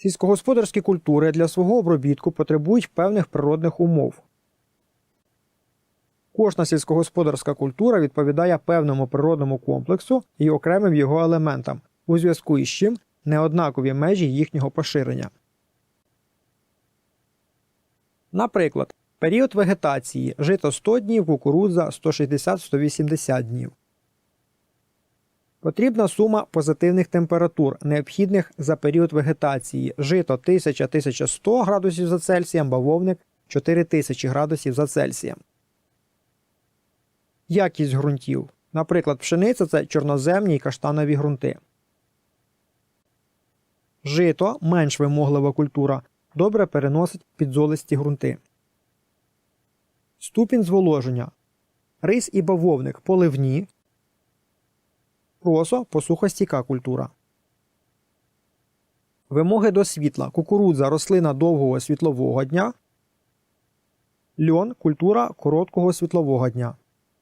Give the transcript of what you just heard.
Сільськогосподарські культури для свого обробітку потребують певних природних умов. Кожна сільськогосподарська культура відповідає певному природному комплексу і окремим його елементам, у зв'язку із чим неоднакові межі їхнього поширення. Наприклад, період вегетації жито 100 днів, кукурудза 160-180 днів. Потрібна сума позитивних температур, необхідних за період вегетації жито 1000-1100 градусів за Цельсієм, бавовник 4000 градусів за Цельсієм. Якість ґрунтів. Наприклад, пшениця це чорноземні і каштанові ґрунти. Жито менш вимоглива культура, добре переносить підзолисті ґрунти. Ступінь зволоження. Рис і бавовник поливні. Просо посухостійка культура. Вимоги до світла. Кукурудза рослина довгого світлового дня. Льон культура короткого світлового дня.